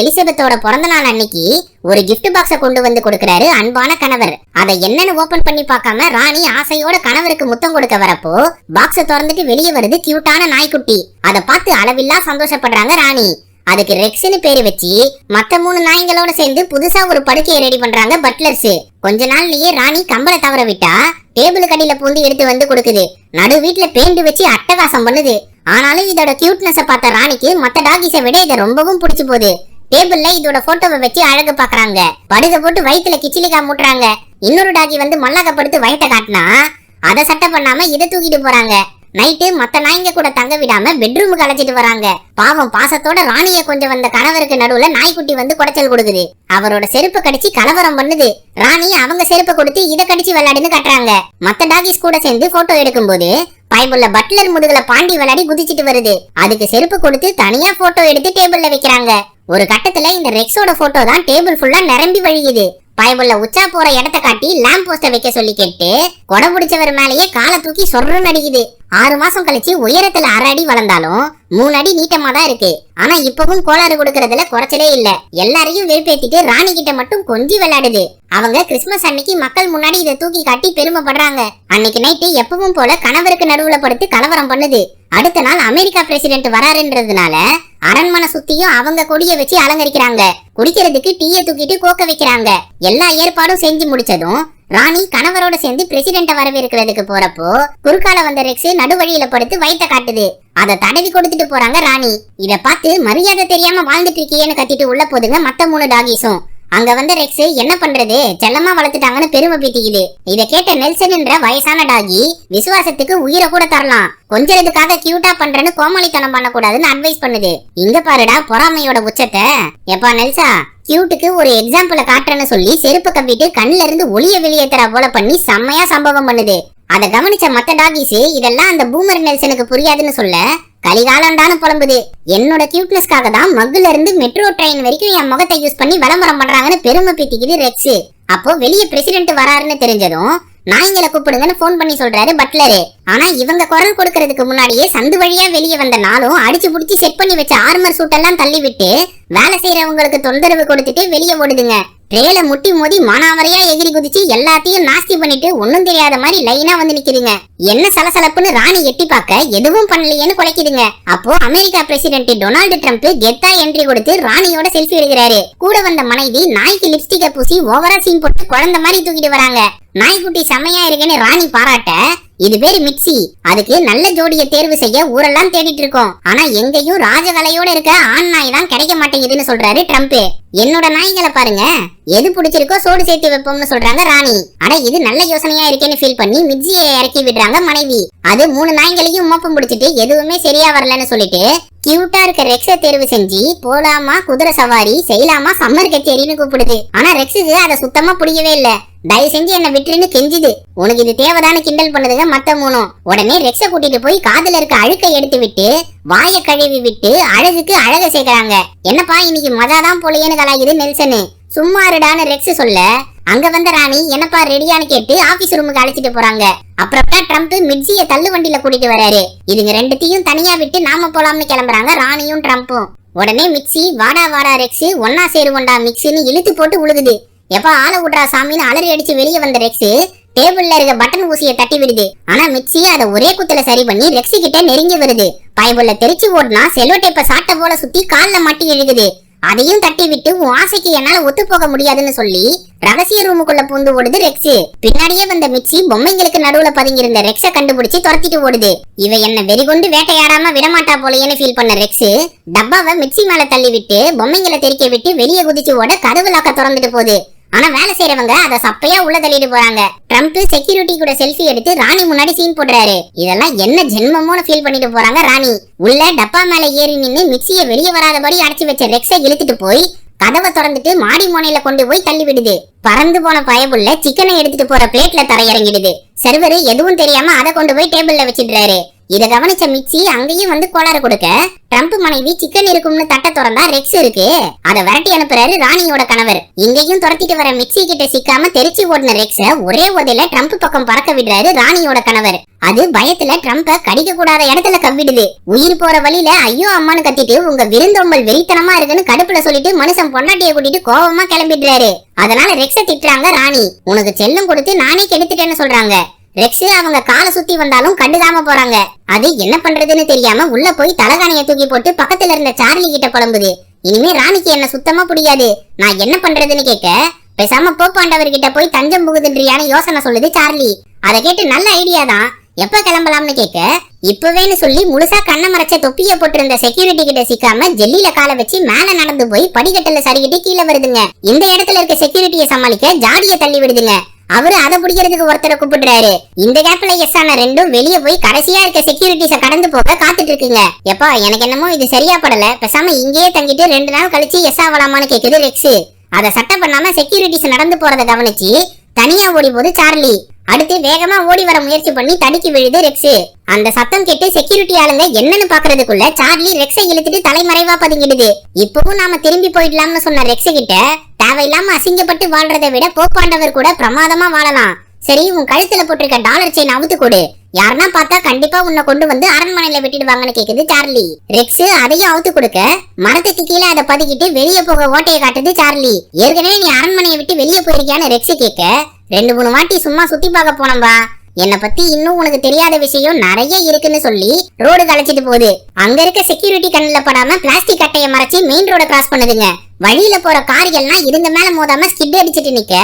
எலிசபெத்தோட பிறந்த நாள் அன்னைக்கு ஒரு கிஃப்ட் பாக்ஸ கொண்டு வந்து கொடுக்கிறாரு அன்பான கணவர். அதை என்னன்னு ஓபன் பண்ணி பார்க்காம ராணி ஆசையோட கணவருக்கு முத்தம் கொடுக்க வரப்போ பாக்ஸ திறந்துட்டு வெளியே வருது கியூட்டான நாய்க்குட்டி. அதை பார்த்து அளவில்லா சந்தோஷப்படுறாங்க ராணி. அதுக்கு ரெக்ஸ்னு பேரு வச்சு மத்த மூணு நாய்களோட சேர்ந்து புதுசா ஒரு படுக்கையை ரெடி பண்றாங்க பட்லர்ஸ் கொஞ்ச நாள்லயே ராணி கம்பளை தவற விட்டா டேபிள் கடியில பூந்து எடுத்து வந்து கொடுக்குது. நடு வீட்ல பெயிண்ட் வச்சு அட்டகாசம் பண்ணுது. ஆனாலும் இதோட கியூட்னஸ பார்த்த ராணிக்கு மத்த டாகிஸை விட இதை ரொம்பவும் பிடிச்சு போகுது. டேபிள்ல இதோட போட்டோவை வச்சு அழகு பாக்குறாங்க. படுக போட்டு வயித்துல கிச்சிலிக்கா மூட்டுறாங்க. இன்னொரு டாகி வந்து மல்லாக்கப்படுத்து வயித்தை காட்டினா அதை சட்டை பண்ணாம இதை தூக்கிட்டு போறாங்க. நைட்டு மத்த நாய்ங்க கூட தங்க விடாம பெட்ரூமுக்கு அழைச்சிட்டு வராங்க. பாவம் பாசத்தோட ராணிய கொஞ்சம் வந்த கணவருக்கு நடுவுல நாய்க்குட்டி வந்து குடைச்சல் கொடுக்குது. அவரோட செருப்பு கடிச்சு கலவரம் பண்ணுது. ராணி அவங்க செருப்பை கொடுத்து இதை கடிச்சு விளையாடுன்னு கட்டுறாங்க. மத்த டாகிஸ் கூட சேர்ந்து போட்டோ எடுக்கும்போது பயமுள்ள பட்லர் முதுகுல பாண்டி விளையாடி குதிச்சிட்டு வருது. அதுக்கு செருப்பு கொடுத்து தனியா போட்டோ எடுத்து டேபிள்ல வைக்கிறாங்க. ஒரு கட்டத்துல இந்த ரெக்ஸோட போட்டோ தான் டேபிள் ஃபுல்லா நிரம்பி வழியுது. பயமுள்ள உச்சா போற இடத்த காட்டி லேம்ப் போஸ்ட வைக்க சொல்லி கேட்டு கொடை பிடிச்சவர் மேலேயே காலை தூக்கி சொர்றன்னு அடிக்குது. ஆறு மாசம் கழிச்சு உயரத்துல அரை அடி வளர்ந்தாலும் மூணு அடி நீட்டமா தான் இருக்கு. ஆனா இப்பவும் கோளாறு கொடுக்கறதுல குறைச்சலே இல்ல. எல்லாரையும் வெறுப்பேத்திட்டு ராணி கிட்ட மட்டும் கொஞ்சி விளையாடுது. அவங்க கிறிஸ்மஸ் அன்னைக்கு மக்கள் முன்னாடி இதை தூக்கி காட்டி பெருமைப்படுறாங்க. அன்னைக்கு நைட்டு எப்பவும் போல கணவருக்கு நடுவுல படுத்து கலவரம் பண்ணுது. அடுத்த நாள் அமெரிக்கா பிரசிடென்ட் வராருன்றதுனால அரண்மனை சுத்தியும் அவங்க கொடிய வச்சு அலங்கரிக்கிறாங்க. குடிக்கிறதுக்கு டீயை தூக்கிட்டு கோக்க வைக்கிறாங்க. எல்லா ஏற்பாடும் செஞ்சு முடிச்சதும் ராணி கணவரோட சேர்ந்து பிரசிடென்ட வரவேற்கிறதுக்கு போறப்போ குறுக்கால வந்த ரெக்ஸ் நடுவழியில படுத்து வயித்த காட்டுது. அதை தடவி கொடுத்துட்டு போறாங்க ராணி. இத பார்த்து மரியாதை தெரியாம வாழ்ந்துட்டு இருக்கியேன்னு கத்திட்டு உள்ள போதுங்க மத்த மூணு டாகிஸும் அங்க வந்த ரெக்ஸ் என்ன பண்றது? செல்லமா வளர்த்துட்டாங்கன்னு பெருமை பீத்திக்குது. இத கேட்ட நெல்சன் என்ற வயசான டாகி விசுவாசத்துக்கு உயிரை கூட தரலாம். கொஞ்சறதுக்காக கியூட்டா பண்றேன்னு கோமாளித்தனம் பண்ணக்கூடாதுன்னு அட்வைஸ் பண்ணுது. இங்க பாருடா பொறாமையோட உச்சத்தை. எப்பா நெல்சா கியூட்டுக்கு ஒரு எக்ஸாம்பிள காட்டுறேன்னு சொல்லி செருப்பு கவ்விட்டு கண்ணுல இருந்து ஒளிய வெளியேத்துறா போல பண்ணி செம்மையா சம்பவம் பண்ணுது. அத கவனிச்ச மத்த டாகிஸ் இதெல்லாம் அந்த பூமர் நெல்சனுக்கு புரியாதுன்னு சொல்ல கலிகாலம்டான்னு புலம்புது. என்னோட கியூட்னஸ்க்காக தான் மக்குல இருந்து மெட்ரோ ட்ரெயின் வரைக்கும் என் முகத்தை யூஸ் பண்ணி விளம்பரம் பண்றாங்கன்னு பெருமை பீத்திக்குது ரெக்ஸ் அப்போ வெளிய பிரசிடென்ட் வராருன்னு தெரிஞ்சதும் நாய்ங்களை கூப்பிடுங்கன்னு போன் பண்ணி சொல்றாரு பட்லரு ஆனா இவங்க குரல் கொடுக்கறதுக்கு முன்னாடியே சந்து வழியா வெளியே வந்த நாளும் அடிச்சு புடிச்சு செட் பண்ணி வச்ச ஆர்மர் சூட்டெல்லாம் தள்ளி விட்டு வேலை செய்யறவங்களுக்கு தொந்தரவு கொடுத்துட்டு வெளியே ஓடுதுங்க. ட்ரேல முட்டி மோதி மானாவரையா எகிரி குதிச்சு எல்லாத்தையும் நாஸ்தி பண்ணிட்டு ஒன்னும் தெரியாத மாதிரி லைனா வந்து நிக்குதுங்க. என்ன சலசலப்புன்னு ராணி எட்டி பார்க்க எதுவும் பண்ணலையேன்னு குலைக்குதுங்க. அப்போ அமெரிக்கா பிரசிடென்ட் டொனால்டு ட்ரம்ப் கெத்தா என்ட்ரி கொடுத்து ராணியோட செல்ஃபி எடுக்கிறாரு. கூட வந்த மனைவி நாய்க்கு லிப்ஸ்டிக்கை பூசி ஓவரா சீன் போட்டு குழந்தை மாதிரி தூக்கிட்டு வராங்க. நாய்க்குட்டி செம்மையா இருக்குன்னு ராணி பாராட்ட இது பேரு மிக்ஸி. அதுக்கு நல்ல ஜோடியை தேர்வு செய்ய ஊரெல்லாம் தேடிட்டு இருக்கோம். ஆனா எங்கேயும் ராஜகலையோட இருக்க ஆண் நாய் தான் கிடைக்க மாட்டேங்குதுன்னு சொல்றாரு ட்ரம்ப். என்னோட நாய்களை பாருங்க. எது பிடிச்சிருக்கோ சோடு சேர்த்து வைப்போம்னு சொல்றாங்க ராணி. ஆனா இது நல்ல யோசனையா இருக்கேன்னு ஃபீல் பண்ணி மிர்ஜியை இறக்கி விடுறாங்க மனைவி. அது மூணு நாய்களையும் மோப்பம் பிடிச்சிட்டு எதுவுமே சரியா வரலன்னு சொல்லிட்டு கியூட்டா இருக்க ரெக்ஸ தேர்வு செஞ்சு போலாமா குதிரை சவாரி செய்யலாமா சம்மர் கச்சேரின்னு கூப்பிடுது. ஆனா ரெக்ஸுக்கு அதை சுத்தமா பிடிக்கவே இல்ல. தயவு செஞ்சு என்ன விட்டுருன்னு கெஞ்சுது. உனக்கு இது தேவைதானு கிண்டல் பண்ணுதுங்க மத்த மூணும். உடனே ரெக்ஸ கூட்டிட்டு போய் காதுல இருக்க அழுக்கை எடுத்து விட்டு வாய கழுவி விட்டு அழகுக்கு அழக சேர்க்கறாங்க. என்னப்பா இன்னைக்கு மஜாதான் போலையேன்னு கலாயுது நெல்சனு சும்மா இருடான்னு ரெக்ஸ் சொல்ல அங்க வந்த ராணி என்னப்பா ரெடியான்னு கேட்டு ஆபீஸ் ரூமுக்கு அழைச்சிட்டு போறாங்க. அப்புறம் ட்ரம்ப் மிட்ஜிய தள்ளு வண்டியில கூட்டிட்டு வராரு. இதுங்க ரெண்டுத்தையும் தனியா விட்டு நாம போலாம்னு கிளம்புறாங்க ராணியும் ட்ரம்ப்பும் உடனே மிக்ஸி வாடா வாடா ரெக்ஸ் ஒன்னா சேருவோண்டா மிக்ஸின்னு இழுத்து போட்டு உழுகுது எப்ப ஆள விடுறா சாமின்னு அலறி அடிச்சு வெளியே வந்த ரெக்ஸ் டேபிள்ல இருக்க பட்டன் ஊசியை தட்டி விடுது. ஆனா மிக்ஸி அதை ஒரே குத்துல சரி பண்ணி ரெக்ஸி கிட்ட நெருங்கி வருது. பயபுள்ள தெரிச்சு ஓடுனா செலோ டேப்ப சாட்டை போல சுத்தி கால்ல மாட்டி எழுகுது அதையும் தட்டி விட்டு உன் ஆசைக்கு என்னால ஒத்து போக முடியாதுன்னு சொல்லி ரகசிய ரூமுக்குள்ள பூந்து ஓடுது ரெக்ஸ். பின்னாடியே வந்த மிக்ஸி பொம்மைங்களுக்கு நடுவுல பதுங்கி இருந்த ரெக்ஸ கண்டுபிடிச்சு துரத்திட்டு ஓடுது. இவ என்ன வெறிகொண்டு வேட்டையாடாம விடமாட்டா போலையேன்னு ஃபீல் பண்ண ரெக்ஸ். டப்பாவை மிக்ஸி மேல தள்ளி விட்டு பொம்மைங்களை தெறிக்க விட்டு வெளியே குதிச்சு ஓட கதவு லாக்க திறந்துட்டு போகுது. ஆனா வேலை செய்யறவங்க அத சப்பையா உள்ள தள்ளிட்டு போறாங்க. ட்ரம்ப் செக்யூரிட்டி கூட செல்ஃபி எடுத்து ராணி முன்னாடி சீன் போடுறாரு. இதெல்லாம் என்ன ஜென்மமோன்னு ஃபீல் பண்ணிட்டு போறாங்க ராணி. உள்ள டப்பா மேல ஏறி நின்னு மிக்சியை வெளியே வராதபடி அடைச்சு வச்ச ரெக்ஸை இழுத்துட்டு போய் கதவை திறந்துட்டு மாடி மோனையில கொண்டு போய் தள்ளி விடுது. பறந்து போன பயபுள்ள சிக்கனை எடுத்துட்டு போற பிளேட்ல தரையிறங்கிடுது. சர்வர் எதுவும் தெரியாம அதை கொண்டு போய் டேபிள்ல வச்சிடுறாரு. இத கவனிச்ச மிச்சி அங்கேயும் வந்து கோளாறு கொடுக்க. ட்ரம்ப் மனைவி சிக்கன் இருக்கும்னு தட்ட திறந்தா ரெக்ஸ் இருக்கு. அத விரட்டி அனுப்புறாரு ராணியோட கணவர். இங்கேயும் துரத்திட்டு வர மிக்சி கிட்ட சிக்காம தெரிச்சு ஓடின ரெக்ஸ ஒரே உதையில ட்ரம்ப் பக்கம் பறக்க விடுறாரு ராணியோட கணவர். அது பயத்துல ட்ரம்ப கடிக்க கூடாத இடத்துல கவ்விடுது. உயிர் போற வழியில ஐயோ அம்மான்னு கத்திட்டு உங்க விருந்தோம்பல் வெறித்தனமா இருக்குன்னு கடுப்புல சொல்லிட்டு மனுஷன் பொண்டாட்டிய கூட்டிட்டு கோவமா கிளம்பிடுறாரு. அதனால ரெக்ஸ திட்டுறாங்க ராணி. உனக்கு செல்லம் கொடுத்து நானே கெடுத்துட்டேன்னு சொல்றாங்க. ரெக்ஸ் அவங்க காலை சுத்தி வந்தாலும் கண்டுக்காம போறாங்க. அது என்ன பண்றதுன்னு தெரியாம உள்ள போய் தலகாணிய தூக்கி போட்டு பக்கத்துல இருந்த சார்லி கிட்ட குழம்புது இனிமே ராணிக்கு என்ன சுத்தமா புரியாது. நான் என்ன பண்றதுன்னு கேட்க பேசாம போப்பாண்டவர் கிட்ட போய் தஞ்சம் புகுதுன்றியான யோசனை சொல்லுது சார்லி. அதை கேட்டு நல்ல ஐடியா தான். எப்ப கிளம்பலாம்னு கேட்க இப்பவேன்னு சொல்லி முழுசா கண்ணை மறைச்ச தொப்பிய போட்டிருந்த செக்யூரிட்டி கிட்ட சிக்காம ஜெல்லில காலை வச்சு மேல நடந்து போய் படிக்கட்டுல சரிக்கிட்டு கீழே வருதுங்க. இந்த இடத்துல இருக்க செக்யூரிட்டியை சமாளிக்க ஜாடிய தள்ளி விடுதுங்க. அவரு அதை பிடிக்கிறதுக்கு ஒருத்தரை கூப்பிடுறாரு. இந்த கேப்ல எஸ் ஆன ரெண்டும் வெளிய போய் கடைசியா இருக்க செக்யூரிட்டிஸ கடந்து போக காத்துட்டு இருக்குங்க. எப்பா எனக்கு என்னமோ இது சரியா படல. பேசாம இங்கேயே தங்கிட்டு ரெண்டு நாள் கழிச்சு எஸ் ஆகலாமான்னு கேக்குது ரெக்ஸ் அதை சட்டம் பண்ணாம செக்யூரிட்டிஸ் நடந்து போறத கவனிச்சு தனியா ஓடி போது சார்லி. அடுத்து வேகமா ஓடி வர முயற்சி பண்ணி தடுக்கி விழுது ரெக்ஸ். அந்த சத்தம் கேட்டு செக்யூரிட்டி ஆளுங்க என்னன்னு பாக்குறதுக்குள்ள சார்லி ரெக்ஸை இழுத்துட்டு தலைமறைவா பதுங்கிடுது. இப்பவும் நாம திரும்பி போயிடலாம்னு சொன்ன ரெக்ஸ் கிட்ட தேவையில்லாம அசிங்கப்பட்டு வாழ்றதை விட போப்பாண்டவர் கூட பிரமாதமா வாழலாம். சரி உன் கழுத்துல போட்டிருக்க டாலர் செயின் அவுத்து கொடு. யாருன்னா பார்த்தா கண்டிப்பா உன்னை கொண்டு வந்து அரண்மனையில விட்டுடுவாங்கன்னு கேக்குது சார்லி. ரெக்ஸ் அதையும் அவுத்து கொடுக்க மரத்துக்கு கீழே அதை பதுக்கிட்டு வெளியே போக ஓட்டையை காட்டுது சார்லி. ஏற்கனவே நீ அரண்மனையை விட்டு வெளியே போயிருக்கியான்னு ரெக்ஸ் கேட்க ரெண்டு மூணு வாட்டி சும்மா சுத்தி பார்க்க போனம்பா என்னை பத்தி இன்னும் உனக்கு தெரியாத விஷயம் நிறைய இருக்குன்னு சொல்லி ரோடு களைச்சிட்டு போகுது. அங்க இருக்க செக்யூரிட்டி கண்ணுல படாம பிளாஸ்டிக் கட்டையை மறைச்சு மெயின் ரோட கிராஸ் பண்ணுதுங்க. வழியில போற கார்கள்லாம் இதுங்க மேல மோதாம ஸ்கிட் அடிச்சிட்டு நிக்க.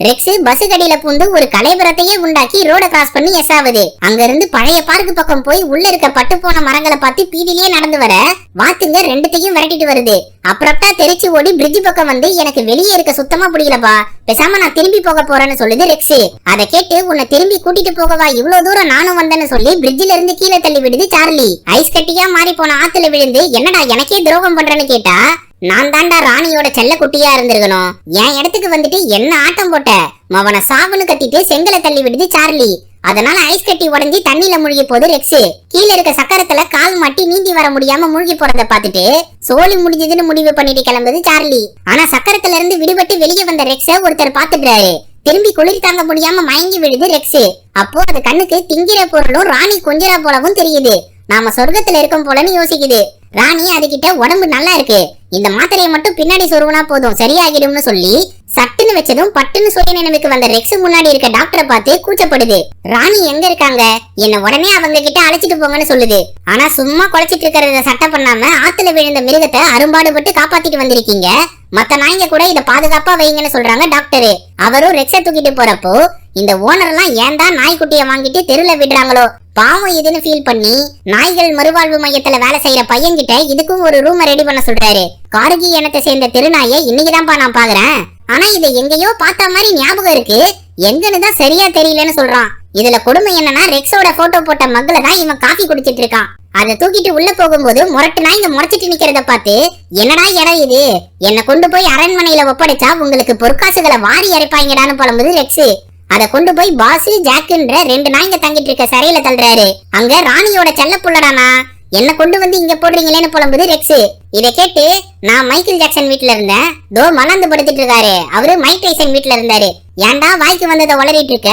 ரெக்ஸ் பஸ் கடியில பூந்து ஒரு கலைபுரத்தையே உண்டாக்கி ரோட கிராஸ் பண்ணி எஸ் ஆகுது அங்க இருந்து பழைய பார்க்கு பக்கம் போய் உள்ள இருக்க பட்டு போன மரங்களை பார்த்து பீதிலேயே நடந்து வர. வாத்துங்க ரெண்டுத்தையும் விரட்டிட்டு வருது. அப்புறம்டா தெரிச்சு ஓடி பிரிட்ஜ் பக்கம் வந்து எனக்கு வெளியே இருக்க சுத்தமா பிடிக்கலப்பா. பேசாம நான் திரும்பி போக போறேன்னு சொல்லுது ரெக்ஸ். அதை கேட்டு உன்னை திரும்பி கூட்டிட்டு போகவா இவ்வளவு தூரம் நானும் வந்தேன்னு சொல்லி பிரிட்ஜ்ல இருந்து கீழே தள்ளி விடுது சார்லி. ஐஸ் கட்டியா மாறி போன ஆத்துல விழுந்து என்னடா எனக்கே துரோகம் பண்றேன்னு கேட்டா? நான் தாண்டா ராணியோட செல்ல குட்டியா இருந்திருக்கணும். என் இடத்துக்கு வந்துட்டு என்ன ஆட்டம் போட்ட? மவனை சாவுன்னு கத்திட்டு செங்கலை தள்ளி விடுது சார்லி. அதனால ஐஸ் கட்டி உடஞ்சி தண்ணில முழுகி போகுது ரெக்ஸ் கீழ இருக்க சக்கரத்துல கால் மாட்டி நீந்தி வர முடியாம மூழ்கி போறத பாத்துட்டு சோழி முடிஞ்சதுன்னு முடிவு பண்ணிட்டு கிளம்புது சார்லி. ஆனா சக்கரத்துல இருந்து விடுபட்டு வெளியே வந்த ரெக்ஸ ஒருத்தர் பாத்துடுறாரு திரும்பி குளிர் தாங்க முடியாம மயங்கி விழுது ரெக்ஸ் அப்போ அது கண்ணுக்கு திங்கிற பொருளும் ராணி கொஞ்சரா போலவும் தெரியுது. நாம சொர்க்கத்துல இருக்கோம் போலன்னு யோசிக்குது. ராணி அதுகிட்ட உடம்பு நல்லா இருக்கு. இந்த மாத்திரையை மட்டும் பின்னாடி சொருவனா போதும். சரியாகிடும்னு சொல்லி சட்டுன்னு வச்சதும் பட்டுன்னு சுய நினைவுக்கு வந்த ரெக்ஸ் முன்னாடி இருக்க டாக்டரை பார்த்து கூச்சப்படுது. ராணி எங்க இருக்காங்க? என்ன உடனே அவங்க கிட்ட அழைச்சிட்டு போங்கன்னு சொல்லுது. ஆனா சும்மா குலைச்சிட்டு இருக்கிறத சட்டை பண்ணாம ஆத்துல விழுந்த மிருகத்தை அரும்பாடுபட்டு காப்பாத்திட்டு வந்திருக்கீங்க. மத்த நாய்ங்க கூட இத பாதுகாப்பா வைங்கன்னு சொல்றாங்க டாக்டரு அவரும் ரெக்ஸ தூக்கிட்டு போறப்போ இந்த ஓனர் எல்லாம் ஏன் தான் நாய்க்குட்டியை வாங்கிட்டு தெருல விடுறாங்களோ? பாவம் இதுன்னு ஃபீல் பண்ணி நாய்கள் மறுவாழ்வு மையத்துல வேலை செய்யற பையன்கிட்ட இதுக்கும் ஒரு ரூம் ரெடி பண்ண சொல்றாரு. கார்கி இனத்தை சேர்ந்த திருநாயை இன்னைக்குதான்ப்பா நான் பாக்குறேன். ஆனா இதை எங்கேயோ பார்த்த மாதிரி ஞாபகம் இருக்கு. எங்கன்னு தான் சரியா தெரியலன்னு சொல்றான். இதுல கொடுமை என்னன்னா ரெக்ஸோட போட்டோ போட்ட மக்களை தான் இவன் காஃபி குடிச்சிட்டு இருக்கான். அதை தூக்கிட்டு உள்ள போகும்போது முரட்டுனா இங்க முறைச்சிட்டு நிக்கிறத பார்த்து என்னடா இடம் இது? என்ன கொண்டு போய் அரண்மனையில ஒப்படைச்சா உங்களுக்கு பொற்காசுகளை வாரி இறைப்பாங்கடான்னு புலம்புது ரெக்ஸு. அத கொண்டு போய் பாசி ஜாக்குன்ற ரெண்டு நாய்ங்க தங்கிட்டு இருக்க சரையில தள்ளுறாரு. அங்க ராணியோட செல்ல புள்ளடானா? என்ன கொண்டு வந்து இங்க போடுறீங்களேன்னு புலம்புது ரெக்ஸ். இதை கேட்டு நான் மைக்கேல் ஜாக்சன் வீட்ல இருந்தேன். தோ மலர்ந்து படுத்துட்டு இருக்காரு. அவரு மைக் டைசன் வீட்ல இருந்தாரு. ஏன்டா வாய்க்கு வந்ததை உளறிட்டு இருக்க?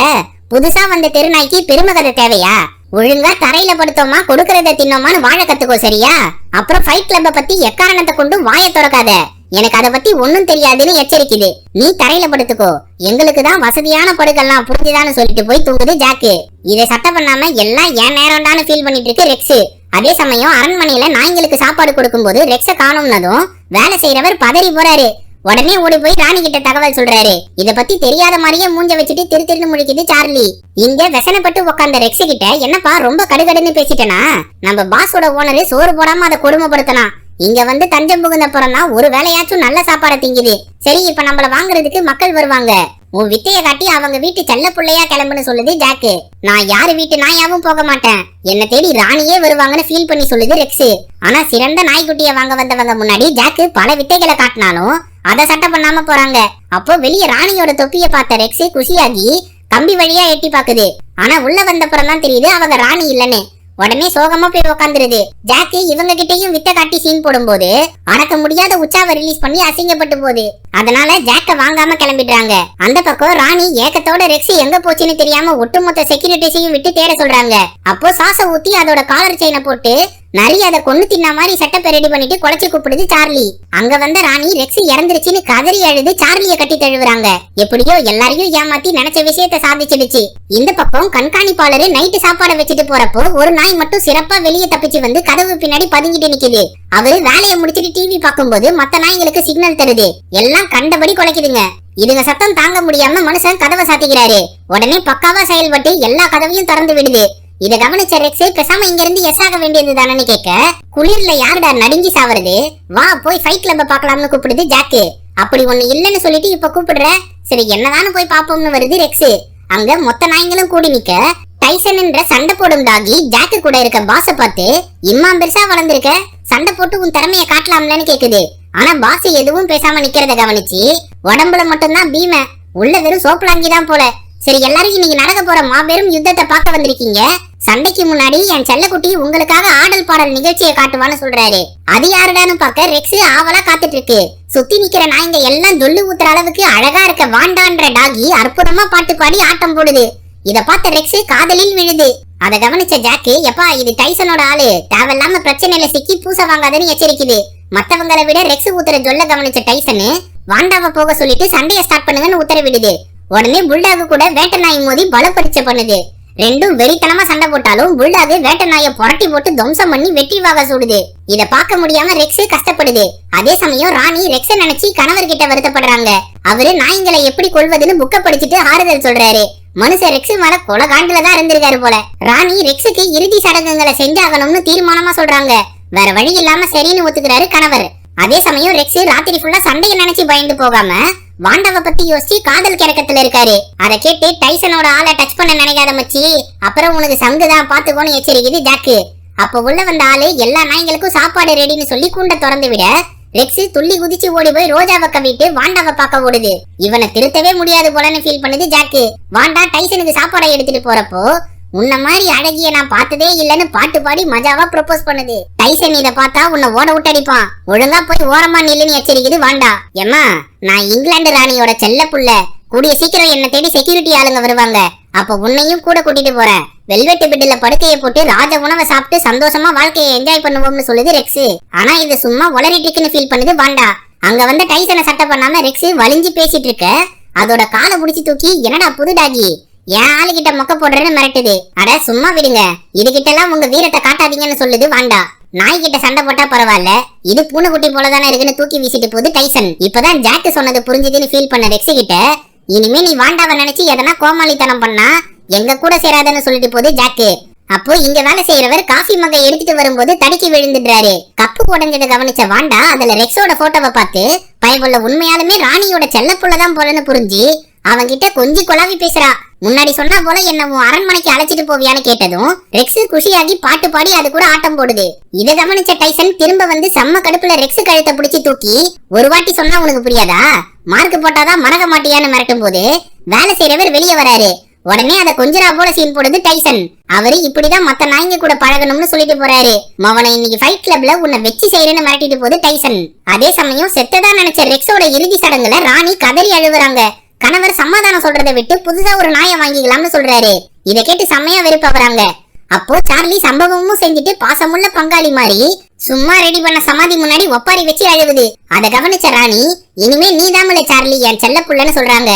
புதுசா வந்த தெருநாய்க்கு பெருமை கதை தேவையா? ஒழுங்கா தரையில படுத்தோமா கொடுக்கறத தின்னோமான்னு வாழ கத்துக்கோ சரியா? அப்புறம் ஃபைட் கிளப்ப பத்தி எக்காரணத்தை கொண்டு வாயை திறக்காத. எனக்கு அத பத்தி ஒன்னும் தெரியாதுன்னு எச்சரிக்குது. நீ தரையில படுத்துக்கோ. எங்களுக்கு தான் வசதியான படுக்கெல்லாம் புரிஞ்சுதான்னு சொல்லிட்டு போய் தூங்குது ஜாக்கு. இதை சட்டம் பண்ணாம எல்லாம் என் நேரம்டான்னு ஃபீல் பண்ணிட்டு இருக்கு ரெக்ஸ். அதே சமயம் அரண்மனையில நாய்களுக்கு சாப்பாடு கொடுக்கும்போது ரெக்ஸ காணும்னதும் வேலை செய்யறவர் பதறி போறாரு. உடனே ஓடி போய் ராணி கிட்ட தகவல் சொல்றாரு. இத பத்தி தெரியாத மாதிரியே மூஞ்ச வச்சுட்டு திரு திரு முழிக்குது சார்லி. இங்க வெசனப்பட்டு உட்கார்ந்த ரெக்ஸ் கிட்ட என்னப்பா ரொம்ப கடுகடுன்னு பேசிட்டனா? நம்ம பாஸோட ஓனரு சோறு போடாம அதை கொடுமைப்படுத்தலாம் இங்க வந்து தஞ்சம் புகுந்த புறம்னா ஒரு வேலையாச்சும் நல்ல சாப்பாடை திங்குது. சரி இப்ப நம்மள வாங்குறதுக்கு மக்கள் வருவாங்க. உன் வித்தைய காட்டி அவங்க வீட்டு செல்ல புள்ளையா கிளம்புன்னு சொல்லுது ஜாக்கு. நான் யாரு வீட்டு நாயாவும் போக மாட்டேன். என்ன தேடி ராணியே வருவாங்கன்னு ஃபீல் பண்ணி சொல்லுது ரெக்ஸ். ஆனா சிறந்த நாய்க்குட்டிய வாங்க வந்தவங்க முன்னாடி ஜாக்கு பல வித்தைகளை காட்டினாலும் அதை சட்டை பண்ணாம போறாங்க. அப்போ வெளிய ராணியோட தொப்பிய பார்த்த ரெக்ஸ் குஷியாகி கம்பி வழியா எட்டி பாக்குது ஆனா உள்ள வந்தப்புறம் தான் தெரியுது அவங்க ராணி இல்லன்னு. உடனே சோகமா போய் உக்காந்துருது. ஜாக்கு இவங்க கிட்டயும் வித்த காட்டி சீன் போடும்போது அடக்க முடியாத உச்சாவை ரிலீஸ் பண்ணி அசிங்கப்பட்டு போகுது. அதனால ஜாக்க வாங்காம கிளம்பிடுறாங்க. அந்த பக்கம் ராணி ஏக்கத்தோட ரெக்ஸி எங்க போச்சுன்னு தெரியாம ஒட்டுமொத்த செக்யூரிட்டிஸையும் விட்டு தேட சொல்றாங்க. அப்போ சாச ஊத்தி அதோட காலர் செயினை போட்டு நரி அதை கொண்டு தின்ன மாதிரி செட்டப்பை ரெடி பண்ணிட்டு குலைச்சு கூப்பிடுது சார்லி. அங்க வந்த ராணி ரெக்ஸி இறந்துருச்சுன்னு கதறி அழுது சார்லிய கட்டி தழுவுறாங்க. எப்படியோ எல்லாரையும் ஏமாத்தி நினைச்ச விஷயத்த சாதிச்சிடுச்சு இந்த பக்கம் கண்காணிப்பாளரு நைட்டு சாப்பாடை வச்சுட்டு போறப்போ ஒரு நாய் மட்டும் சிறப்பா வெளியே தப்பிச்சு வந்து கதவு பின்னாடி பதுங்கிட்டு நிக்குது. அவரு வேலையை முடிச்சிட்டு டிவி பார்க்கும்போது மத்த நாய்களுக்கு சிக்னல் தருது. எல்லாம் கண்டபடி குலைக்குதுங்க. இதுங்க சத்தம் தாங்க முடியாம மனுஷன் கதவை சாத்திக்கிறாரு. உடனே பக்காவா செயல்பட்டு எல்லா கதவையும் திறந்து விடுது. இத கவனிச்ச ரெக்ஸே பேசாம இங்க இருந்து எஸ் ஆக வேண்டியது தானே கேட்க குளிர்ல யாருடா நடுங்கி சாவறது? வா போய் ஃபைட் கிளப்ப பாக்கலாம்னு கூப்பிடுது ஜாக்கு. அப்படி ஒண்ணு இல்லைன்னு சொல்லிட்டு இப்ப கூப்பிடுற? சரி என்னதானு போய் பாப்போம்னு வருது ரெக்ஸ். அங்க மொத்த நாய்ங்களும் கூடி நிக்க டைசன் என்ற சண்டை போடும் டாகி ஜாக்கு கூட இருக்க பாஸ பார்த்து இம்மா பெருசா வளர்ந்துருக்க? சண்டை போட்டு உன் திறமைய காட்டலாம்லன்னு கேக்குது. ஆனா பாஸ் எதுவும் பேசாம நிக்கிறத கவனிச்சு உடம்புல மட்டும்தான் பீம. உள்ள வெறும் சோப்புலாங்கி தான் போல. சரி எல்லாரும் இன்னைக்கு நடக்க போற மாபெரும் யுத்தத்தை பார்க்க வந்திருக்கீங்க. சண்டைக்கு முன்னாடி என் செல்லக்குட்டி உங்களுக்காக ஆடல் பாடல் நிகழ்ச்சியை காட்டுவான்னு சொல்றாரு. அது யாருடான்னு பார்க்க ரெக்ஸ் ஆவலா காத்துட்டு இருக்கு சுத்தி நிக்கிற நாய்ங்க எல்லாம் தொல்லு ஊத்துற அளவுக்கு அழகா இருக்க வாண்டான்ற டாகி அற்புதமா பாட்டு பாடி ஆட்டம் போடுது. இத பார்த்த ரெக்ஸ் காதலில் விழுது. அத கவனிச்ச ஜாக்கு எப்பா இது டைசனோட ஆளு. தேவையில்லாம பிரச்சனையில சிக்கி பூச வாங்காதன்னு எச்சரிக்குது. மத்தவங்களை விட ரெக்ஸ் ஊத்துற ஜொல்ல கவனிச்ச டைசனு வாண்டாவ போக சொல்லிட்டு சண்டைய ஸ்டார்ட் பண்ணுங்கன்னு உத்தரவிடுது. உடனே புல்டாகு கூட வேட்டை நாய் மோதி பல பரீட்சை பண்ணுது. ரெண்டும் வெறித்தனமா சண்டை போட்டாலும் புல்டாகு வேட்டை நாயை புரட்டி போட்டு துவம்சம் பண்ணி வெற்றி வாக சூடுது. இத பார்க்க முடியாம ரெக்ஸ் கஷ்டப்படுது. அதே சமயம் ராணி ரெக்ஸ நினைச்சு கணவர் கிட்ட வருத்தப்படுறாங்க. அவரு நாய்களை எப்படி கொள்வதுன்னு புக்க படிச்சுட்டு ஆறுதல் சொல்றாரு. மனுஷன் ரெக்ஸ் மேல கொல காண்டுல தான் இருந்திருக்காரு போல. ராணி ரெக்ஸுக்கு இறுதி சடங்குகளை செஞ்சாகணும்னு தீர்மானமா சொல்றாங்க. வேற வழி இல்லாம சரின்னு ஒத்துக்கிறாரு கணவர். அதே சமயம் ரெக்ஸ் ராத்திரி ஃபுல்லா சண்டையை நினைச்சு பயந்து போகாம வாண்டவ பத்தி யோசிச்சு காதல் கிறக்கத்துல இருக்காரு. அத கேட்டு டைசனோட ஆளை டச் பண்ண நினைக்காத மச்சி. அப்புறம் உனக்கு சங்குதான் பாத்துக்கோன்னு எச்சரிக்குது ஜாக்கு. அப்ப உள்ள வந்த ஆளு எல்லா நாய்களுக்கும் சாப்பாடு ரெடின்னு சொல்லி கூண்ட திறந்து விட ரெக்ஸ் துள்ளி குதிச்சு ஓடி போய் ரோஜாவை கவிட்டு வாண்டாவை பார்க்க ஓடுது. இவனை திருத்தவே முடியாது போலன்னு ஃபீல் பண்ணுது ஜாக்கு. வாண்டா டைசனுக்கு சாப்பாடை எடுத்துட்டு போறப்போ உன்ன மாதிரி அழகிய நான் பார்த்ததே இல்லைன்னு பாட்டு பாடி மஜாவா ப்ரொபோஸ் பண்ணுது. டைசன் இதை பார்த்தா உன்னை ஓட விட்டடிப்பான் ஒழுங்கா போய் ஓரமா நில்லுன்னு எச்சரிக்குது வாண்டா. ஏமா நான் இங்கிலாந்து ராணியோட செல்ல புள்ள. கூடிய சீக்கிரம் என்ன தேடி செக்யூரிட்டி ஆளுங்க வருவாங்க. அப்ப உன்னையும் கூட கூட்டிட்டு போறேன். வெல்வெட்டு பெட்டில படுக்கையை போட்டு ராஜ உணவை சாப்பிட்டு சந்தோஷமா வாழ்க்கையை என்ஜாய் பண்ணுவோம்னு சொல்லுது ரெக்ஸ். ஆனா இது சும்மா ஒளரிட்டுக்குன்னு ஃபீல் பண்ணுது வாண்டா. அங்க வந்து டைசனை சட்டை பண்ணாம ரெக்ஸ் வலிஞ்சு பேசிட்டு இருக்க. அதோட காலை புடிச்சு தூக்கி என்னடா புது டாகி என் ஆளுகிட்ட மொக்க போடுறேன்னு மிரட்டுது. அட சும்மா விடுங்க. இதுகிட்ட எல்லாம் உங்க வீரத்தை காட்டாதீங்கன்னு சொல்லுது வாண்டா. நாய் கிட்ட சண்டை போட்டா பரவாயில்ல. இது பூனைக்குட்டி போலதானே இருக்குன்னு தூக்கி வீசிட்டு போகுது டைசன். இப்பதான் ஜாக்கு சொன்னது புரிஞ்சுதுன்னு ஃபீல் பண்ண ரெக்ஸி கிட்ட. இனிமே நீ வாண்டாவை நினைச்சு எதனா கோமாளித்தனம் பண்ணா எங்க கூட சேராதன்னு சொல்லிட்டு போகுது ஜாக்கு. அப்போ இங்க வேலை செய்யறவர் காஃபி மகை எடுத்துட்டு வரும்போது தடுக்கி விழுந்துடுறாரு. கப்பு உடஞ்சதை கவனிச்ச வாண்டா அதுல ரெக்ஸோட போட்டோவை பார்த்து பயபுள்ள உண்மையாலுமே ராணியோட செல்லப்புள்ளதான் போலன்னு புரிஞ்சு அவன்கிட்ட கொஞ்சி கொலாவி பேசுறா. முன்னாடி சொன்னா போல என்ன உன் அரண்மனைக்கு அழைச்சிட்டு போவியான்னு கேட்டதும் ரெக்ஸ் குஷியாகி பாட்டு பாடி அது கூட ஆட்டம் போடுது. இதை கவனிச்ச டைசன் திரும்ப வந்து செம்ம கடுப்புல ரெக்ஸ் கழுத்தை பிடிச்சி தூக்கி ஒரு வாட்டி சொன்னா உனக்கு புரியாதா? மார்க் போட்டாதான் மறக்க மாட்டியான்னு மிரட்டும் போது வேலை செய்யறவர் வெளியே வராரு. உடனே அத கொஞ்சரா போல சீன் போடுது டைசன். அவரு இப்படிதான் மத்த நாய்ங்க கூட பழகணும்னு சொல்லிட்டு போறாரு. மவனை இன்னைக்கு ஃபைட் கிளப்ல உன்னை வெச்சு செய்யறேன்னு மிரட்டிட்டு போகுது டைசன். அதே சமயம் செத்ததா நினைச்ச ரெக்ஸோட இறுதி சடங்குல ராணி கதறி அழுவுறாங்க. கணவர் சமாதானம் சொல்றதை விட்டு புதுசா ஒரு நாயை வாங்கிக்கலாம்னு சொல்றாரு. இத கேட்டு செம்மையா வெறுப்பவராங்க அப்போ சார்லி சம்பவமும் செஞ்சுட்டு பாசமுள்ள பங்காளி மாதிரி சும்மா ரெடி பண்ண சமாதி முன்னாடி ஒப்பாரி வச்சு அழுவுது அத கவனிச்ச ராணி இனிமே நீதாமல சார்லி என் செல்ல புள்ளன்னு சொல்றாங்க.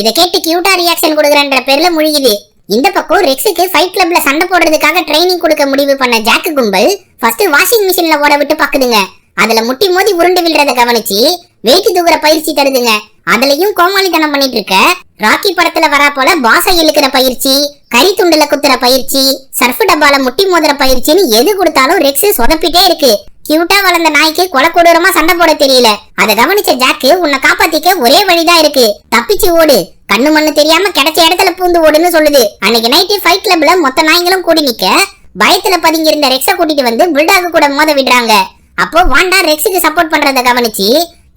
இத கேட்டு கியூட்டா ரியாக்ஷன் கொடுக்குறன்ற பேர்ல முழுகுது இந்த பக்கம் ரெக்ஸுக்கு ஃபைட் கிளப்ல சண்டை போடுறதுக்காக ட்ரைனிங் கொடுக்க முடிவு பண்ண ஜாக்கு கும்பல் ஃபர்ஸ்ட் வாஷிங் மிஷின்ல ஓட விட்டு பாக்குதுங்க. அதுல முட்டி மோதி உருண்டு விழுறத கவனிச்சு வெயிட் தூக்குற பயிற்சி தருதுங்க. அதுலயும் கோமாளித்தனம் பண்ணிட்டு இருக்க ராக்கி படத்துல வரா போல பாசை இழுக்கிற பயிற்சி கறி துண்டுல குத்துற பயிற்சி சர்ஃப் டப்பால முட்டி மோதுற பயிற்சின்னு எது கொடுத்தாலும் ரெக்ஸ் சொதப்பிட்டே இருக்கு. கியூட்டா வளர்ந்த நாய்க்கு கொலை கொடூரமா சண்டை போட தெரியல. அத கவனிச்ச ஜாக்கு உன்னை காப்பாத்திக்க ஒரே வழிதான் இருக்கு. தப்பிச்சு ஓடு. கண்ணு மண்ணு தெரியாம கிடைச்ச இடத்துல பூந்து ஓடுன்னு சொல்லுது. அன்னைக்கு நைட்டு ஃபைட் கிளப்ல மொத்த நாய்களும் கூடி நிக்க பயத்துல பதுங்கி இருந்த ரெக்ஸ கூட்டிட்டு வந்து புல்டாக் கூட மோத விடுறாங்க. அப்போ வாண்டா ரெக்ஸுக்கு சப்போர்ட் பண்றத கவனிச்சு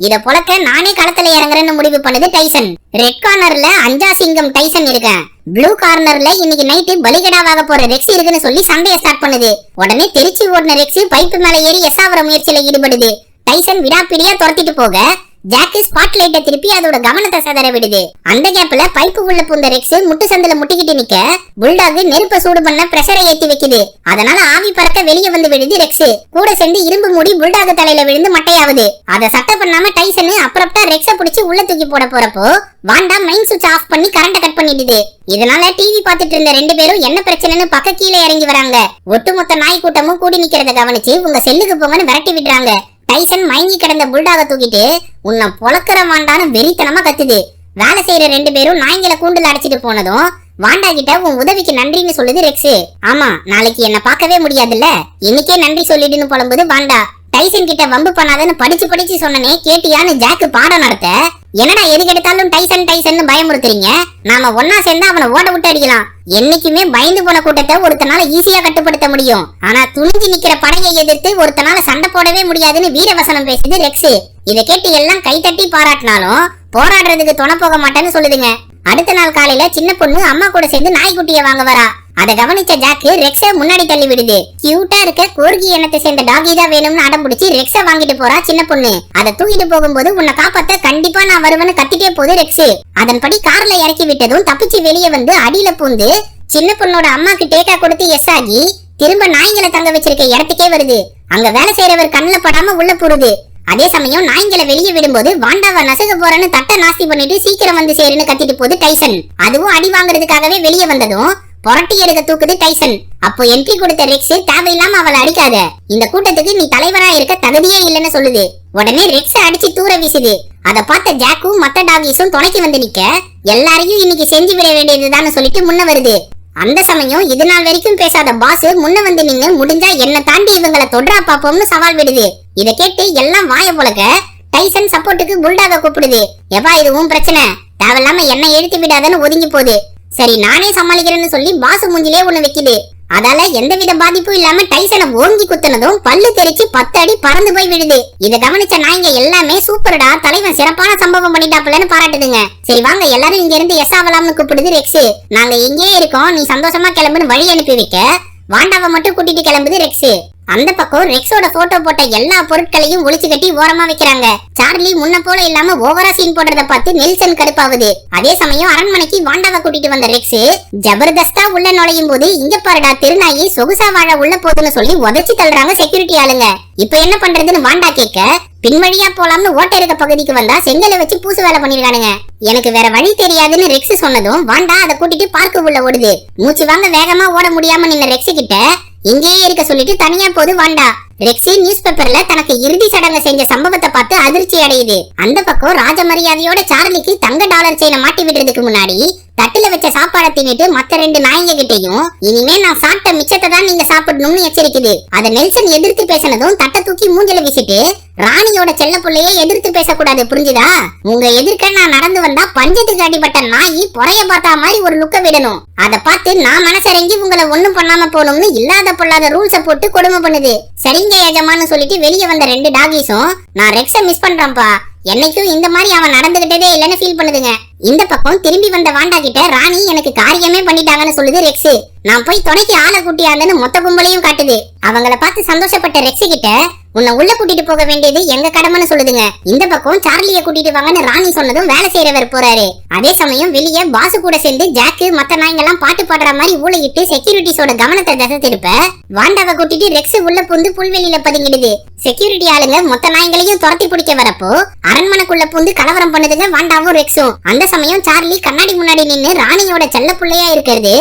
இத பொழக்க நானே களத்துல இறங்குறேன்னு முடிவு பண்ணுது டைசன். ரெட் கார்னர்ல அஞ்சா சிங்கம் டைசன் இருக்கேன் ப்ளூ கார்னர்ல இன்னைக்கு நைட்டு பலிகடாவாக போற ரெக்ஸி இருக்குன்னு சொல்லி சண்டைய ஸ்டார்ட் பண்ணுது. உடனே தெரிச்சு ஓடின ரெக்ஸி பைப்பு மேல ஏறி எசாவர முயற்சியில ஈடுபடுது. டைசன் விடாப்பிடியா துரத்திட்டு போக. ஜாக்கி ஸ்பாட் லைட்டை திருப்பி அதோட கவனத்தை சதற விடுது. அந்த கேப்ல பைப்பு உள்ள பூந்த ரெக்ஸ் முட்டு சந்தில முட்டிக்கிட்டு நிக்க புல்டாக் நெருப்ப சூடு பண்ண பிரஷரை ஏத்தி வைக்குது. அதனால ஆவி பறக்க வெளியே வந்து விழுது ரெக்ஸ் கூட சேர்ந்து இரும்பு மூடி புல்டாக் தலையில விழுந்து மட்டையாவுது. அதை சட்டை பண்ணாம டைசன் அப்புறப்பட்டா ரெக்ஸ புடிச்சு உள்ள தூக்கி போட போறப்போ வாண்டா மெயின் சுவிட்ச் ஆஃப் பண்ணி கரண்ட கட் பண்ணிடுது. இதனால டிவி பாத்துட்டு இருந்த ரெண்டு பேரும் என்ன பிரச்சனைன்னு பக்க கீழே இறங்கி வராங்க. ஒட்டுமொத்த நாய் கூட்டமும் கூடி நிக்கிறத கவனிச்சு உங்க செல்லுக்கு போங்கன்னு விரட்டி விடுறாங்க. டைசன் மயங்கி கிடந்த புல்டாக தூக்கிட்டு உன்னை பொழக்கிற வாண்டான்னு வெறித்தனமா கத்துது. வேலை செய்யற ரெண்டு பேரும் நாய்களை கூண்டுல அடைச்சிட்டு போனதும் வாண்டா கிட்ட உன் உதவிக்கு நன்றின்னு சொல்லுது ரெக்ஸ். ஆமா நாளைக்கு என்ன பார்க்கவே முடியாதுல்ல. இன்னைக்கே நன்றி சொல்லிடுன்னு புலம்புது வாண்டா. டைசன் கிட்ட வம்பு பண்ணாதன்னு படிச்சு படிச்சு சொன்னனே கேட்டியான்னு ஜாக்கு பாடம் நடத்த? என்னடா எதுக்கு எடுத்தாலும் டைசன் டைசன் பயமுறுத்துறீங்க? நாம ஒன்னா சேர்ந்து அவனை ஓட விட்டு அடிக்கலாம். என்னைக்குமே பயந்து போன கூட்டத்தை ஒருத்தனால ஈஸியா கட்டுப்படுத்த முடியும். ஆனா துணிஞ்சு நிக்கிற படையை எதிர்த்து ஒருத்தனால சண்டை போடவே முடியாதுன்னு வீரவசனம் பேசுது ரெக்ஸ். இதை கேட்டு எல்லாம் கைத்தட்டி பாராட்டினாலும் போராடுறதுக்கு துணை போக மாட்டேன்னு சொல்லுதுங்க. அடுத்த நாள் காலையில சின்ன பொண்ணு அம்மா கூட சேர்ந்து நாய்க்குட்டிய வாங்க வரா. அத கவனிச்ச ஜாக்கு ரெக்ஸ முன்னாடி தள்ளி விடுது கியூட்டா இருக்க கோர்கி எண்ணத்தை சேர்ந்த டாகி தான் வேணும்னு அடம் பிடிச்சி ரெக்ஸ வாங்கிட்டு போறா சின்ன பொண்ணு. அதை தூக்கிட்டு போகும்போது உன்னை காப்பாத்த கண்டிப்பா நான் வருவேன்னு கத்திட்டே போகுது ரெக்ஸ். அதன்படி கார்ல இறக்கி விட்டதும் தப்பிச்சு வெளியே வந்து அடியில பூந்து சின்ன பொண்ணோட அம்மாக்கு டேட்டா கொடுத்து எஸ் ஆகி திரும்ப நாய்களை தங்க வச்சிருக்க இடத்துக்கே வருது. அங்க வேலை செய்யறவர் கண்ணுல படாம உள்ள போறது. அதே சமயம் நாய்களை வெளியே விடும்போது வாண்டாவா நசுக போறேன்னு தட்டை நாஸ்தி பண்ணிட்டு சீக்கிரம் வந்து சேருன்னு கத்திட்டு போகுது டைசன். அதுவும் அடி வாங்குறதுக்காகவே வெளியே வந்ததும் புரட்டி எடுக்க தூக்குது டைசன். அப்போ என்ட்ரி கொடுத்த ரெக்ஸ் தேவையில்லாம அவளை அடிக்காத. இந்த கூட்டத்துக்கு நீ தலைவரா இருக்க தகுதியே இல்லைன்னு சொல்லுது. உடனே ரெக்ஸ அடிச்சு தூர வீசுது. அத பார்த்த ஜாக்கும் மத்த டாகிஸும் துணைக்கு வந்து நிக்க எல்லாரையும் இன்னைக்கு செஞ்சு விட வேண்டியதுதான்னு சொல்லிட்டு முன்ன வருது. அந்த சமயம் இது நாள் வரைக்கும் பேசாத பாஸ் முன்ன வந்து நின்னு முடிஞ்சா என்ன தாண்டி இவங்கள தொடுறா பாப்போம்னு சவால் விடுது. இத கேட்டு எல்லாம் வாய போலக்க டைசன் சப்போர்ட்டுக்கு புல்டாக கூப்பிடுது. எவா இதுவும் பிரச்சனை? தேவையில்லாம என்ன எழுத்து விடாதன்னு ஒதுங்கி போகுது. சரி நானே சமாளிக்கிறேன்னு சொல்லி பாசு மூஞ்சிலே ஒண்ணு வைக்குது. அதால எந்தவித பாதிப்பும் இல்லாம டைசனை ஓங்கி குத்துனதும் பல்லு தெரிச்சு பத்து அடி பறந்து போய் விடுது இத கவனிச்ச நாய்ங்க எல்லாமே சூப்பர்டா தலைவன் சிறப்பான சம்பவம் பண்ணிட்டாப்புலன்னு பாராட்டுதுங்க. சரி வாங்க எல்லாரும் இங்க இருந்து எஸ் ஆகலாம்னு கூப்பிடுது ரெக்ஸ். நாங்க இங்கேயே இருக்கோம் நீ சந்தோஷமா கிளம்புன்னு வழி அனுப்பி வைக்க. வாண்டாவை மட்டும் கூட்டிட்டு கிளம்புது ரெக்ஸ். அந்த பக்கம் ரெக்ஸோட போட்டோ போட்ட எல்லா பொருட்களையும் ஒளிச்சு கட்டி ஓரமா வைக்கிறாங்க. சார்லி முன்ன போல இல்லாம ஓவரா சீன் போடுறத பார்த்து நெல்சன் கடுப்பாவுது அதே சமயம் அரண்மனைக்கு வாண்டாவை கூட்டிட்டு வந்த ரெக்ஸ் ஜபர்தஸ்தா உள்ள நுழையும் போது இங்க பாருடா திருநாயி சொகுசா வாழ உள்ள போகுதுன்னு சொல்லி உதச்சி தள்ளுறாங்க செக்யூரிட்டி ஆளுங்க. இப்ப என்ன பண்றதுன்னு வாண்டா கேட்க பின்வழியா போலாம்னு ஓட்ட இருக்க பகுதிக்கு வந்தா செங்கலை வச்சு பூசு வேலை பண்ணிருக்கானுங்க. எனக்கு வேற வழி தெரியாதுன்னு ரெக்ஸ் சொன்னதும் வாண்டா அதை கூட்டிட்டு பார்க்க உள்ள ஓடுது. மூச்சு வாங்க வேகமா ஓட முடியாம நின்ன ரெக்ஸ் கிட்ட இங்கேயே இருக்க சொல்லிட்டு தனியா போது வாண்டா. ரெக்ஸி நியூஸ் பேப்பர்ல தனக்கு இறுதி சடங்கு செஞ்ச சம்பவத்தை பார்த்து அதிர்ச்சி அடையுது. அந்த பக்கம் ராஜ மரியாதையோட சார்லிக்கு தங்க டாலர் செயினை மாட்டி விடுறதுக்கு முன்னாடி தட்டுல வச்ச சாப்பாடை தின்னுட்டு மத்த ரெண்டு நாயங்க கிட்டையும் இனிமே நான் சாப்பிட்ட மிச்சத்தை தான் நீங்க சாப்பிடணும்னு எச்சரிக்குது. அத நெல்சன் எதிர்த்து பேசினதும் தட்டை தூக்கி மூஞ்சல வீசிட்டு ராணியோட செல்ல பிள்ளையே எதிர்த்து பேசக்கூடாது புரிஞ்சுதா? உங்க எதிர்க்க நான் நடந்து வந்தா பஞ்சத்துக்கு அடிபட்ட நாயி பொறைய பார்த்தா மாதிரி ஒரு லுக்க விடணும். அத பார்த்து நான் மனசரங்கி உங்களை ஒண்ணும் பண்ணாம போகணும்னு இல்லாத பொல்லாத ரூல்ஸ போட்டு கொடுமை பண்ணுது. சரிங்க ஏஜமான்னு சொல்லிட்டு வெளியே வந்த ரெண்டு டாகிஸும் நான் ரெக்ஸ மிஸ் பண்றேன்ப்பா. என்னைக்கும் இந்த மாதிரி அவன் நடந்துகிட்டதே இல்லைன்னு ஃபீல் பண்ணுதுங்க. இந்த பக்கம் திரும்பி வந்த வாண்டா கிட்ட ராணி எனக்கு காரியமே பண்ணிட்டாங்கன்னு சொல்லுது ரெக்ஸு நான் போய் துணைக்கு ஆளை கூட்டியாந்தன்னு மொத்த கும்பலையும் காட்டுது. அவங்கள பார்த்து சந்தோஷப்பட்ட ரெக்ஸு கிட்ட உன்னை உள்ள கூட்டிட்டு போக வேண்டியது எங்க கடமைன்னு சொல்லுதுங்க. இந்த பக்கம் சார்லிய கூட்டிட்டு வாங்கன்னு ராணி சொன்னதும் வேலை செய்யறவர் போறாரு. அதே சமயம் வெளியே பாசு கூட சேர்ந்து ஜாக்கு மத்த நாய்ங்கெல்லாம் பாட்டு பாடுற மாதிரி ஊழையிட்டு செக்யூரிட்டிஸோட கவனத்தை திசை திருப்ப வாண்டாவை கூட்டிட்டு ரெக்ஸ் உள்ள புந்து புல்வெளியில பதுங்கிடுது. செக்யூரிட்டி ஆளுங்க மொத்த நாய்களையும் துரத்தி பிடிக்க வரப்போ அரண்மனைக்குள்ள புந்து கலவரம் பண்ணுதுங்க வாண்டாவும் ரெக்ஸும். அந்த சமயம் சார்லி கண்ணாடி முன்னாடி நின்னு ராணியோட செல்ல புள்ளையா இருக்கிறது.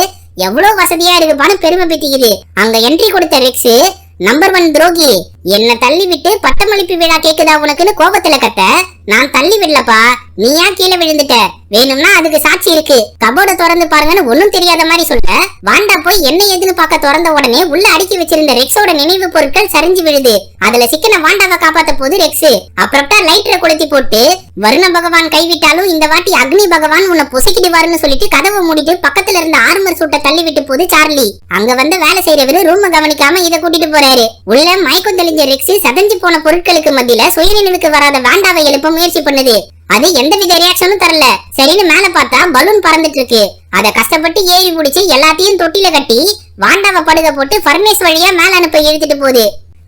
எவ்வளவு வசதியா இருக்குப்பான்னு பெருமை பீத்திக்குது அங்க என்ட்ரி கொடுத்த ரெக்ஸ் நம்பர் ஒன் துரோகி என்ன தள்ளி விட்டு பட்டமளிப்பு விழா கேக்குதா உனக்குன்னு கோபத்துல கத்த நான் தள்ளி விடலப்பா நீயா கீழே விழுந்துட்ட? வேணும்னா அதுக்கு சாட்சி இருக்கு. கபோர்ட திறந்து பாருங்கன்னு ஒண்ணும் தெரியாத மாதிரி சொல்ல வாண்டா போய் என்ன ஏதுன்னு பார்க்க திறந்த உடனே உள்ள அடுக்கி வச்சிருந்த ரெக்ஸோட நினைவு பொருட்கள் சரிஞ்சு விழுது. அதுல சிக்கன வாண்டாவை காப்பாத்த போது ரெக்ஸ். அப்புறம்டா லைட்டரை கொளுத்தி போட்டு வருண பகவான் கைவிட்டாலும் இந்த வாட்டி அக்னி பகவான் உன்னை பொசுக்கிடுவாருன்னு சொல்லிட்டு கதவை மூடிட்டு பக்கத்துல இருந்த ஆர்மர் சூட்டை தள்ளி விட்டு போது சார்லி. அங்க வந்து வேலை செய்யறவரு ரூம கவனிக்காம இத கூட்டிட்டு போறாரு. உள்ள மயக்கம் தெளிஞ்ச ரெக்ஸ் சதஞ்சு போன பொருட்களுக்கு மத்தியில சுயநினைவுக்கு வராத வாண்டாவை எழுப்ப முயற்சி பண்ணுது. அது எந்தவித ரியாக்ஷனும் தரல. சரின்னு மேல பார்த்தா பலூன் பறந்துட்டு இருக்கு அத கஷ்டப்பட்டு ஏவி பிடிச்சி எல்லாத்தையும் தொட்டில கட்டி வாண்டாவை படுக போட்டு ஃபர்னேஸ் வழியா மேல அனுப்ப இழுத்துட்டு போகுது.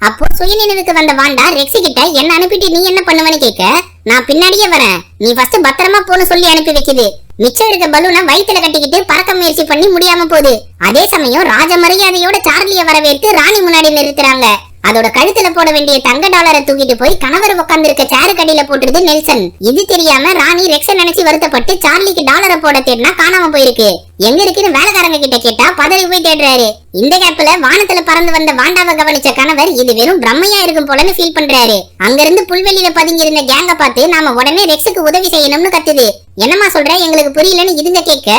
அப்போ சுயநினைவுக்கு வந்த வாண்டா ரெக்ஸி கிட்ட என்ன அனுப்பிட்டு நீ என்ன பண்ணுவன்னு கேட்க நான் பின்னாடியே வரேன். நீ ஃபர்ஸ்ட் பத்திரமா போன சொல்லி அனுப்பி வைக்குது. மிச்சம் இருக்க பலூனை வயிற்றுல கட்டிக்கிட்டு பறக்க முயற்சி பண்ணி முடியாம போகுது. அதே சமயம் ராஜ மரியாதையோட சார்லிய வரவேற்று ராணி முன்னாடி நிறுத்துறாங்க. அதோட கழுத்துல போட வேண்டிய தங்க டாலரை தூக்கிட்டு போய் கணவர் உட்கார்ந்து இருக்க சேரு கடியில போட்டுருது நெல்சன். இது தெரியாம ராணி ரெக்ஸ நினைச்சு வருத்தப்பட்டு சார்லிக்கு டாலரை போட தேடினா காணாம போயிருக்கு. எங்க இருக்குன்னு வேலைக்காரங்க கிட்ட கேட்டா பதறி போய் தேடுறாரு. இந்த கேப்ல வானத்துல பறந்து வந்த வாண்டாவை கவனிச்ச கணவர் இது வெறும் பிரம்மையா இருக்கும் போலன்னு ஃபீல் பண்றாரு. அங்கிருந்து புல்வெளியில பதுங்கி இருந்த கேங்க பார்த்து நாம உடனே ரெக்ஸுக்கு உதவி செய்யணும்னு கத்துது. என்னமா சொல்ற? எங்களுக்கு புரியலன்னு இதுங்க கேட்க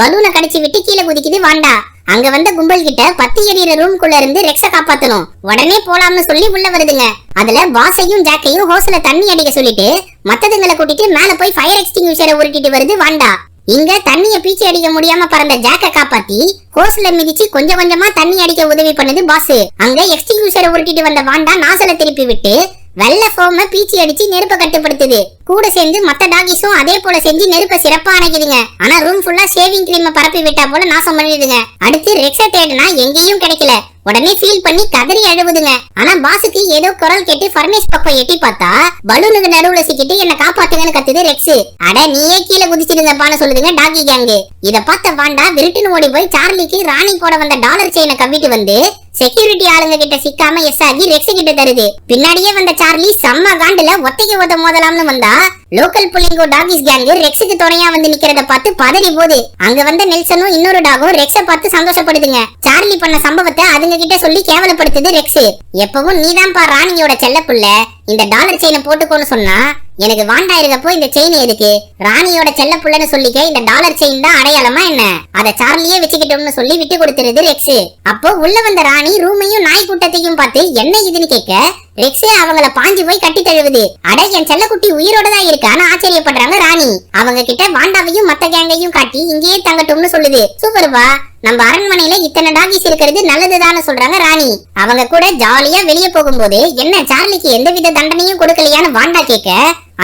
பலூனை கடிச்சு விட்டு கீழே குதிக்குது வாண்டா. அங்க வந்த கும்பல் கிட்ட பத்தி எறிகிற ரூம்குள்ள இருந்து ரெக்ஸ காப்பாத்தணும். உடனே போலாம்னு சொல்லி உள்ள வருதுங்க. அதுல பாஸையும் ஜாக்கையும் ஹோஸ்ல தண்ணி அடிக்க சொல்லிட்டு மத்ததுங்களை கூட்டிட்டு மேல போய் ஃபயர் எக்ஸ்டிங்யூஷரை உருட்டிட்டு வருது வாண்டா. இங்க தண்ணிய பீச்சி அடிக்க முடியாம பறந்த ஜாக்க காப்பாத்தி ஹோஸ்ல மிதிச்சு கொஞ்சம் கொஞ்சமா தண்ணி அடிக்க உதவி பண்ணுது பாஸ் அங்க எக்ஸ்டிங்யூஷரை உருட்டிட்டு வந்த வாண்டா நாசல திருப்பி விட்டு வெள்ள ஃபோம பீச்சி அடிச்சு நெருப்ப கட்டுப்படுத்துது. கூட சேர்ந்து மத்த டாகிஸும் அதே போல செஞ்சு நெருப்ப சிறப்பா அணைக்குதுங்க. ஆனா ரூம் ஃபுல்லா ஷேவிங் கிரீம் பரப்பி விட்டா போல நாசம் பண்ணிடுதுங்க. அடுத்து ரெக்ஸ தேடுனா எங்கேயும் கிடைக்கல. உடனே ஃபீல் பண்ணி கதறி அழுவுதுங்க. ஆனா பாஸுக்கு ஏதோ குரல் கேட்டு ஃபர்னேஸ் பக்கம் எட்டி பார்த்தா பலூனுக்கு நடுவுல சிக்கிட்டு என்ன காப்பாத்துங்கன்னு கத்துது ரெக்ஸ் அட நீயே கீழே குதிச்சிடுங்கப்பான்னு சொல்லுதுங்க டாகி கேங்கு இத பார்த்த வாண்டா விருட்டுன்னு ஓடி போய் சார்லிக்கு ராணி கூட வந்த டாலர் செயினை கவிட்டு வந்து செக்யூரிட்டி ஆளுங்க கிட்ட சிக்காம எஸ் ஆகி ரெக்ஸ் கிட்ட தருது. பின்னாடியே வந்த சார்லி செம்ம காண்டுல ஒத்தைக்கு ஒத்த மோதலாம்னு வந்தா. லோக்கல் புள்ளிங்கோ டாகிஸ் கேங்கு ரெக்ஸுக்கு துணையா வந்து நிக்கிறத பார்த்து பதறி போகுது அங்க வந்த நெல்சனும் இன்னொரு டாகும் ரெக்ஸ பார்த்து சந்தோஷப்படுதுங்க. சார்லி பண்ண சம்பவத்தை அதுங்க கிட்ட சொல்லி கேவலப்படுத்துது ரெக்ஸ் எப்பவும் நீதான்ப்பா ராணியோட செல்ல புள்ள. இந்த டாலர் செயினை போட்டுக்கோன்னு சொன்னா எனக்கு வாண்டா இருக்கப்போ இந்த செயின் எதுக்கு? ராணியோட செல்ல புள்ளன்னு சொல்லிக்க இந்த டாலர் செயின் தான் அடையாளமா என்ன? அத சார்லியே வச்சுக்கிட்டோம்னு சொல்லி விட்டு கொடுத்துருது ரெக்ஸ். அப்போ உள்ள வந்த ராணி ரூமையும் நாய் கூட்டத்தையும் பார்த்து என்ன இதுன்னு கேட்க? ரெக்ஸே அவங்கள பாஞ்சு போய் கட்டி தழுவுது. அட என் செல்லக்குட்டி உயிரோட தான் இருக்கான்னு ஆச்சரியப்படுறாங்க ராணி. அவங்க கிட்ட வாண்டாவையும் மத்த கேங்கையும் காட்டி இங்கேயே தங்கட்டும்னு சொல்லுது. சூப்பர்வா நம்ம அரண்மனையில இத்தனை டாகிஸ் இருக்கிறது நல்லதுதான்னு சொல்றாங்க ராணி. அவங்க கூட ஜாலியா வெளியே போகும்போது என்ன சார்லிக்கு எந்தவித தண்டனையும் கொடுக்கலையான்னு வாண்டா கேட்க?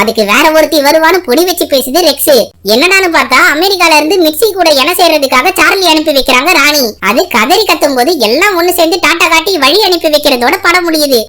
அதுக்கு வேற ஒருத்தி வருவான்னு பொடி வச்சு பேசுது ரெக்ஸ். என்னடான்னு பார்த்தா அமெரிக்கால இருந்து மிக்ஸி கூட என செய்யறதுக்காக சார்லி அனுப்பி வைக்கிறாங்க ராணி. அது கதறி கத்தும் போது எல்லாம் ஒண்ணு சேர்ந்து டாட்டா காட்டி வழி அனுப்பி வைக்கிறதோட படம் முடியுது.